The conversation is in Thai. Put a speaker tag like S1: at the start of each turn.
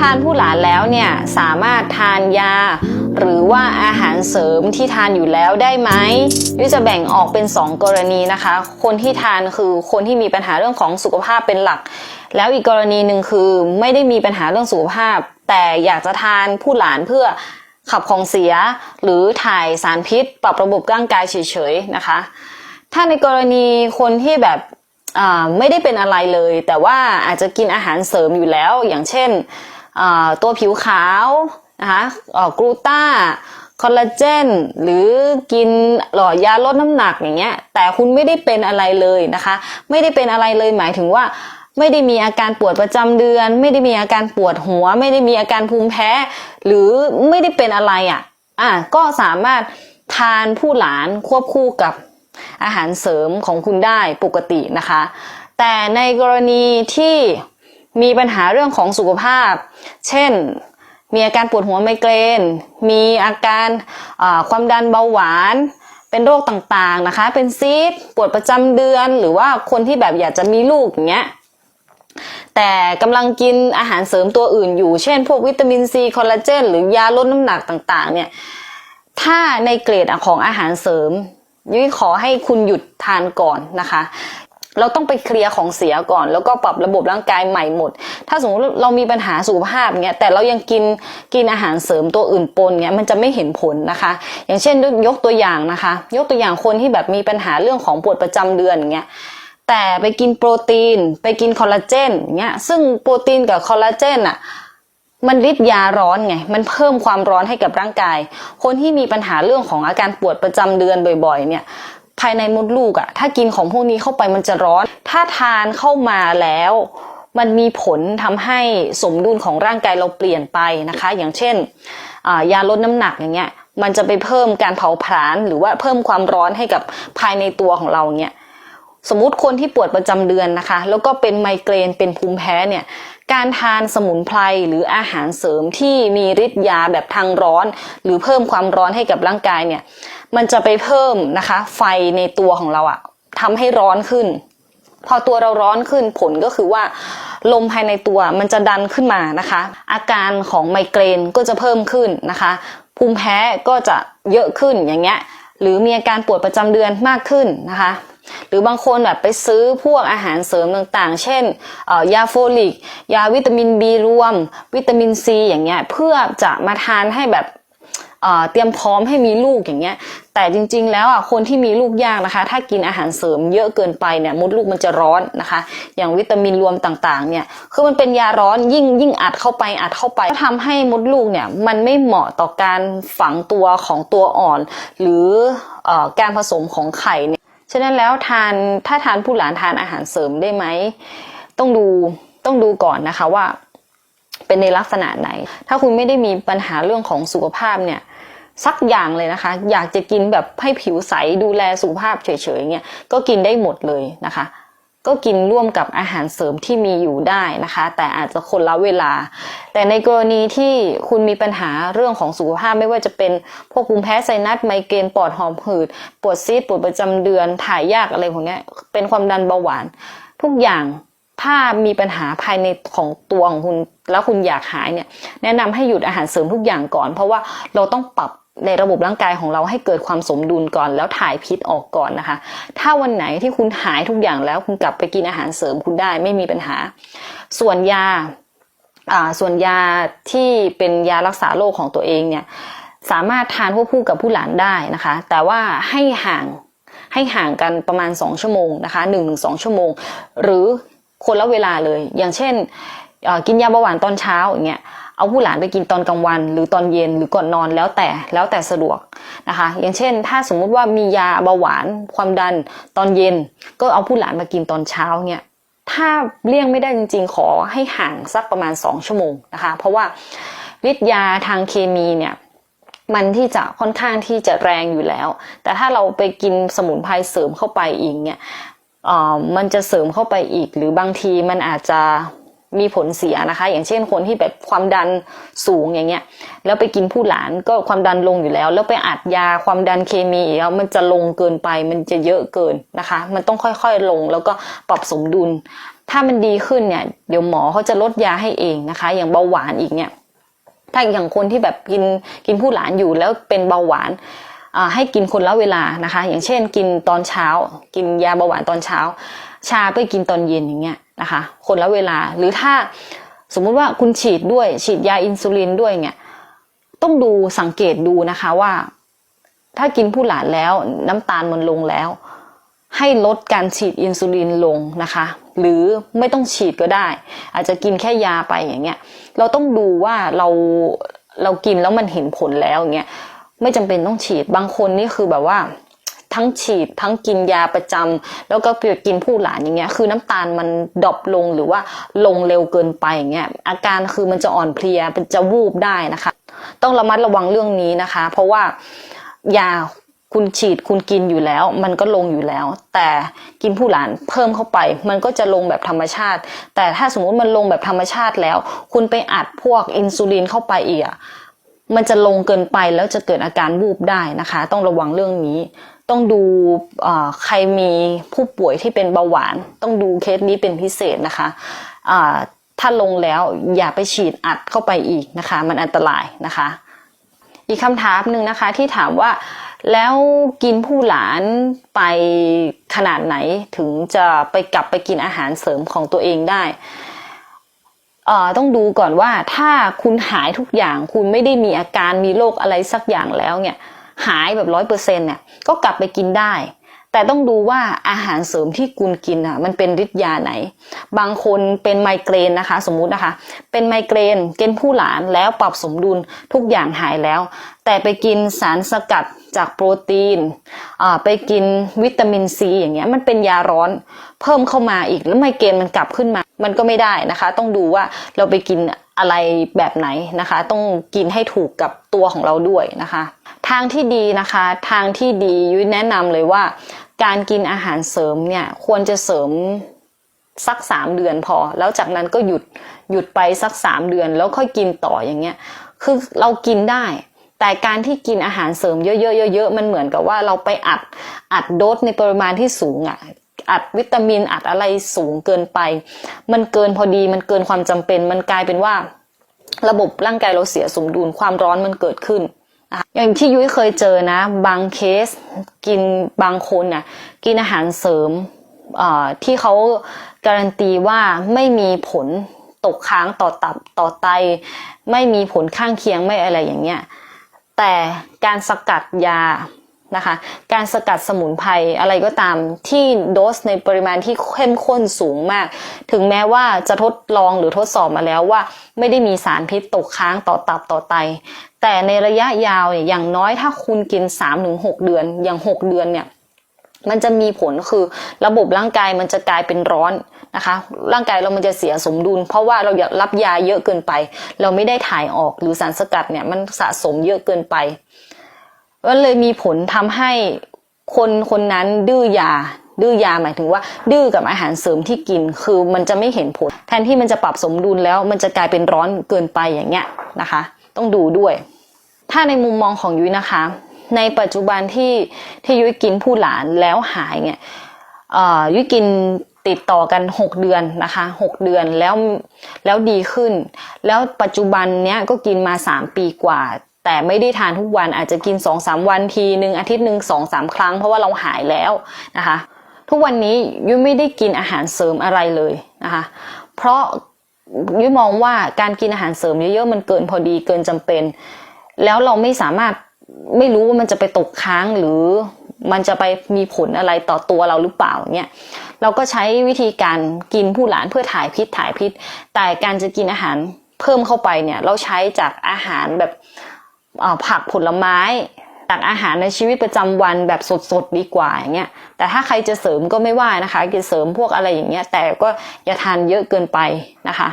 S1: ทานผู้หลานแล้วเนี่ยสามารถทานยา หรือว่าอาหารเสริมที่ทานอยู่แล้วได้ไหมยุจะแบ่งออกเป็น 2 กรณีนะคะ คนที่ทานคือคนที่มีปัญหาเรื่องของสุขภาพเป็นหลัก แล้วอีกกรณีหนึ่งคือไม่ได้มีปัญหาเรื่องสุขภาพ แต่อยากจะทานผู้หลานเพื่อขับของเสีย หรือถ่ายสารพิษ ปรับระบบร่างกายเฉยๆนะคะ ถ้าในกรณีคนที่แบบไม่ได้เป็นอะไรเลย แต่ว่าอาจจะกินอาหารเสริมอยู่แล้วอย่างเช่น ตัวผิวขาวนะคะกลูต้าคอลลาเจนหรือกินหลอดยาลดน้ำหนักอย่างเงี้ย แต่คุณไม่ได้เป็นอะไรเลยนะคะ ไม่ได้เป็นอะไรเลยหมายถึงว่า ไม่ได้มีอาการปวดประจำเดือน ไม่ได้มีอาการปวดหัว ไม่ได้มีอาการภูมิแพ้ หรือไม่ได้เป็นอะไรอะอะก็สามารถทานผู้หลานควบคู่กับอาหารเสริมของคุณได้ปกตินะคะ แต่ในกรณีที่ มีปัญหาเรื่องของสุขภาพ เช่น มีอาการปวดหัวไมเกรน มีอาการความดันเบาหวาน เป็นโรคต่างๆนะคะ เป็นซีด ปวดประจำเดือน หรือว่าคนที่แบบอยากจะมีลูกอย่างเงี้ย แต่กำลังกินอาหารเสริมตัวอื่นอยู่ เช่น พวกวิตามินซีคอลลาเจน หรือยาลดน้ำหนักต่างๆ เนี่ย ถ้าในเกรดของอาหารเสริมยุ้ยขอให้คุณหยุดทานก่อนนะคะ เราต้องไปเคลียร์ของเสียก่อน แล้วก็ปรับระบบร่างกายใหม่หมด ถ้าสมมติเรามีปัญหาสุขภาพเงี้ยแต่เรายังกินกินอาหารเสริมตัวอื่นปนเงี้ยมันจะไม่เห็นผลนะคะ อย่างเช่นยกตัวอย่างนะคะ ยกตัวอย่างคนที่แบบมีปัญหาเรื่องของปวดประจำเดือนเงี้ยแต่ไปกินโปรตีน ไปกินคอลลาเจนเงี้ยซึ่งโปรตีนกับคอลลาเจนอะมันฤทธิ์ยาร้อนไง มันเพิ่มความร้อนให้กับร่างกาย คนที่มีปัญหาเรื่องของอาการปวดประจำเดือนบ่อย ๆ เนี่ย ภายในมดลูกอะถ้ากินของพวกนี้เข้าไปมันจะร้อน ถ้าทานเข้ามาแล้ว มันมีผลทำให้สมดุลของร่างกายเราเปลี่ยนไปนะคะ อย่างเช่นยาลดน้ำหนักอย่างเงี้ยมันจะไปเพิ่มการเผาผลาญหรือว่าเพิ่มความร้อนให้กับภายในตัวของเราเงี้ยสมมุติคนที่ปวดประจำเดือนนะคะ แล้วก็เป็นไมเกรนเป็นภูมิแพ้เนี่ย การทานสมุนไพรหรืออาหารเสริมที่มีฤทธิ์ยาแบบทางร้อน หรือเพิ่มความร้อนให้กับร่างกายเนี่ย มันจะไปเพิ่มนะคะ ไฟในตัวของเราอะทำให้ร้อนขึ้น พอตัวเราร้อนขึ้นผลก็คือว่า ลมภายในตัวมันจะดันขึ้นมานะคะ อาการของไมเกรนก็จะเพิ่มขึ้นนะคะ ภูมิแพ้ก็จะเยอะขึ้นอย่างเงี้ยหรือมีอาการปวดประจำเดือนมากขึ้นนะคะ หรือบางคนแบบไปซื้อพวกอาหารเสริมต่างๆ เช่นยาโฟลิก ยาวิตามินบีรวม วิตามินซีอย่างเงี้ยเพื่อจะมาทานให้แบบเตรียมพร้อมให้มีลูกอย่างเงี้ย แต่จริงๆ แล้วอะคนที่มีลูกยากนะคะ ถ้ากินอาหารเสริมเยอะเกินไปเนี่ยมดลูกมันจะร้อนนะคะ อย่างวิตามินรวมต่างๆ เนี่ย คือมันเป็นยาร้อนยิ่งยิ่งอัดเข้าไปอัดเข้าไปก็ทำให้มดลูกเนี่ยมันไม่เหมาะต่อการฝังตัวของตัวอ่อน หรือเอ่อการผสมของไข่เนี่ย ฉะนั้นแล้วทานถ้าทานผู้หลานทานอาหารเสริมได้ไหมต้องดูต้องดูก่อนนะคะว่า เป็นในลักษณะไหน ถ้าคุณไม่ได้มีปัญหาเรื่องของสุขภาพเนี่ยสักอย่างเลยนะคะ อยากจะกินแบบให้ผิวใสดูแลสุขภาพเฉยๆเงี้ยก็กินได้หมดเลยนะคะ ก็กินร่วมกับอาหารเสริมที่มีอยู่ได้นะคะ แต่อาจจะคนละเวลา แต่ในกรณีที่คุณมีปัญหาเรื่องของสุขภาพไม่ว่าจะเป็นพวกภูมิแพ้ไซนัสไมเกรนปอดหอบหืดปวดซีดปวดประจำเดือนถ่ายยากอะไรพวกนี้เป็นความดันเบาหวาน ทุกอย่างถ้ามีปัญหาภายในของตัวของคุณแล้วคุณอยากหายเนี่ย แนะนำให้หยุดอาหารเสริมทุกอย่างก่อน เพราะว่าเราต้องปรับ ในระบบร่างกายของเราให้เกิดความสมดุลก่อน แล้วถ่ายพิษออกก่อนนะคะ ถ้าวันไหนที่คุณหายทุกอย่างแล้วคุณกลับไปกินอาหารเสริมคุณได้ไม่มีปัญหา ส่วนยาส่วนยาที่เป็นยารักษาโรคของตัวเองเนี่ยสามารถทานควบคู่กับผู้หลานได้นะคะ แต่ว่าให้ห่างให้ห่างกันประมาณ 2 ชั่วโมงนะคะ1-2ชั่วโมง หรือคนละเวลาเลย อย่างเช่นกินยาเบาหวานตอนเช้าอย่างเงี้ย เอาผู้หลานไปกินตอนกลางวัน หรือตอนเย็นหรือก่อนนอนแล้วแต่แล้วแต่สะดวกนะคะ อย่างเช่น ถ้าสมมุติว่ามียาเบาหวานความดันตอนเย็น ก็เอาผู้หลานมากินตอนเช้าเนี่ยถ้าเลี่ยงไม่ได้จริง ๆ ขอให้ห่างสักประมาณ 2 ชั่วโมงนะคะ เพราะว่าฤทธิ์ยาทางเคมีเนี่ยมันที่จะค่อนข้างที่จะแรงอยู่แล้ว แต่ถ้าเราไปกินสมุนไพรเสริมเข้าไปอีกเนี่ยออมันจะเสริมเข้าไปอีก หรือบางทีมันอาจจะ มีผลเสียนะคะ อย่างเช่นคนที่แบบความดันสูงอย่างเงี้ย แล้วไปกินผู้หลานก็ความดันลงอยู่แล้ว แล้วไปอัดยาความดันเคมีแล้วมันจะลงเกินไป มันจะเยอะเกินนะคะ มันต้องค่อยๆลงแล้วก็ปรับสมดุล ถ้ามันดีขึ้นเนี่ยเดี๋ยวหมอเขาจะลดยาให้เองนะคะ อย่างเบาหวานอีกเนี่ย ถ้าอย่างคนที่แบบกินกินผู้หลานอยู่แล้วเป็นเบาหวานให้กินคนละเวลานะคะ อย่างเช่น กินตอนเช้า กินยาเบาหวานตอนเช้า ชาไปกินตอนเย็นอย่างเงี้ยนะคะ คนละเวลาหรือถ้าสมมุติว่าคุณฉีดด้วยฉีดยาอินซูลินด้วยเนี่ยต้องดูสังเกตดูนะคะว่า ถ้ากินผู้หลานแล้วน้ำตาลมันลงแล้ว ให้ลดการฉีดอินซูลินลงนะคะ หรือไม่ต้องฉีดก็ได้ อาจจะกินแค่ยาไปอย่างเงี้ยเราต้องดูว่าเราเรากินแล้วมันเห็นผลแล้วอย่างเงี้ยไม่จำเป็นต้องฉีดบางคนนี่คือแบบว่า ทั้งฉีด ทั้งกินยาประจำแล้วก็ไปกินผู้หลานอย่างเงี้ยคือน้ำตาลมันดรอปลงหรือว่าลงเร็วเกินไปอย่างเงี้ยอาการคือมันจะอ่อนเพลียเป็นจะวูบได้นะคะ ต้องระมัดระวังเรื่องนี้นะคะ เพราะว่ายาคุณฉีดคุณกินอยู่แล้ว มันก็ลงอยู่แล้ว แต่กินผู้หลานเพิ่มเข้าไป มันก็จะลงแบบธรรมชาติ แต่ถ้าสมมุติมันลงแบบธรรมชาติแล้ว คุณไปอัดพวกอินซูลินเข้าไปอีกอะมันจะลงเกินไปแล้วจะเกิดอาการวูบได้นะคะ ต้องระวังเรื่องนี้ ต้องดูเอ่อใครมีผู้ป่วยที่เป็นเบาหวาน ต้องดูเคสนี้เป็นพิเศษนะคะถ้าลงแล้วอย่าไปฉีดอัดเข้าไปอีกนะคะ มันอันตรายนะคะ อีกคำถามหนึ่งนะคะที่ถามว่าแล้วกินผู้หลานไปขนาดไหนถึงจะไปกลับไปกินอาหารเสริมของตัวเองได้ต้องดูก่อนว่าถ้าคุณหายทุกอย่างคุณไม่ได้มีอาการมีโรคอะไรสักอย่างแล้วเนี่ย หายแบบร้อยเปอร์เซ็นเนี่ยก็กลับไปกินได้ แต่ต้องดูว่าอาหารเสริมที่คุณกินอะมันเป็นฤทธิ์ยาไหน บางคนเป็นไมเกรนนะคะ สมมุตินะคะ เป็นไมเกรนเกินผู้หลานแล้วปรับสมดุลทุกอย่างหายแล้ว แต่ไปกินสารสกัดจากโปรตีนอ่าไปกินวิตามินซีอย่างเงี้ยมันเป็นยาร้อนเพิ่มเข้ามาอีกแล้วไมเกรนมันกลับขึ้นมา มันก็ไม่ได้นะคะ ต้องดูว่าเราไปกินอะไรแบบไหนนะคะ ต้องกินให้ถูกกับตัวของเราด้วยนะคะ ทางที่ดีนะคะ ทางที่ดียุ้ยแนะนำเลยว่า การกินอาหารเสริมเนี่ยควรจะเสริมสักสามเดือนพอ แล้วจากนั้นก็หยุดหยุดไปสักสามเดือน แล้วค่อยกินต่ออย่างเงี้ย คือเรากินได้ แต่การที่กินอาหารเสริมเยอะๆเยอะๆมันเหมือนกับว่าเราไปอัดอัดโดสในปริมาณที่สูงอะอัดวิตามินอัดอะไรสูงเกินไป มันเกินพอดีมันเกินความจำเป็น มันกลายเป็นว่า ระบบร่างกายเราเสียสมดุลความร้อนมันเกิดขึ้น อย่างที่ยุ้ยเคยเจอนะ บางเคสกินบางคนน่ะกินอาหารเสริมที่เขาการันตีว่าไม่มีผลตกค้างต่อตับต่อไต ไม่มีผลข้างเคียงไม่อะไรอย่างเงี้ยแต่การสกัดยา นะคะ การสกัดสมุนไพรอะไรก็ตามที่โดสในปริมาณที่เข้มข้นสูงมาก ถึงแม้ว่าจะทดลองหรือทดสอบมาแล้วว่า ไม่ได้มีสารพิษตกค้างต่อตับต่อไต แต่ในระยะยาวเนี่ยอย่างน้อยถ้าคุณกิน 3-6 เดือน อย่าง 6 เดือนเนี่ยมันจะมีผลคือระบบร่างกายมันจะกลายเป็นร้อนนะคะ ร่างกายเรามันจะเสียสมดุล เพราะว่าเราอยากรับยาเยอะเกินไป เราไม่ได้ถ่ายออกหรือสารสกัดเนี่ยมันสะสมเยอะเกินไป ก็เลยมีผลทำให้คนคนนั้นดื้อยา ดื้อยาหมายถึงว่า ดื้อกับอาหารเสริมที่กิน คือมันจะไม่เห็นผล แทนที่มันจะปรับสมดุลแล้ว มันจะกลายเป็นร้อนเกินไปอย่างเงี้ยนะคะ ต้องดูด้วย ถ้าในมุมมองของยุ้ยนะคะ ในปัจจุบันที่ที่ยุ้ยกินผู้หลานแล้วหายเนี่ยยุ้ยกินติดต่อกัน 6 เดือนนะคะ 6 เดือนแล้วแล้วดีขึ้น แล้วปัจจุบันเนี้ยก็กินมา 3 ปีกว่า แต่ไม่ได้ทานทุกวันอาจจะกิน 2-3 วันทีหนึ่งอาทิตย์หนึ่งสองสามครั้งเพราะว่าเราหายแล้วนะคะ ทุกวันนี้ยุ้ยไม่ได้กินอาหารเสริมอะไรเลยนะคะ เพราะยุ้ยมองว่าการกินอาหารเสริมเยอะๆมันเกินพอดีเกินจำเป็น แล้วเราไม่สามารถไม่รู้ว่ามันจะไปตกค้างหรือมันจะไปมีผลอะไรต่อตัวเราหรือเปล่าเนี่ยเราก็ใช้วิธีการกินผู้หลานเพื่อถ่ายพิษถ่ายพิษ แต่การจะกินอาหารเพิ่มเข้าไปเนี่ยเราใช้จากอาหารแบบ ผักผลไม้จากอาหารในชีวิตประจำวันแบบสดๆดีกว่าอย่างเงี้ยแต่ถ้าใครจะเสริมก็ไม่ว่านะคะกินเสริมพวกอะไรอย่างเงี้ยแต่ก็อย่าทานเยอะเกินไปนะคะ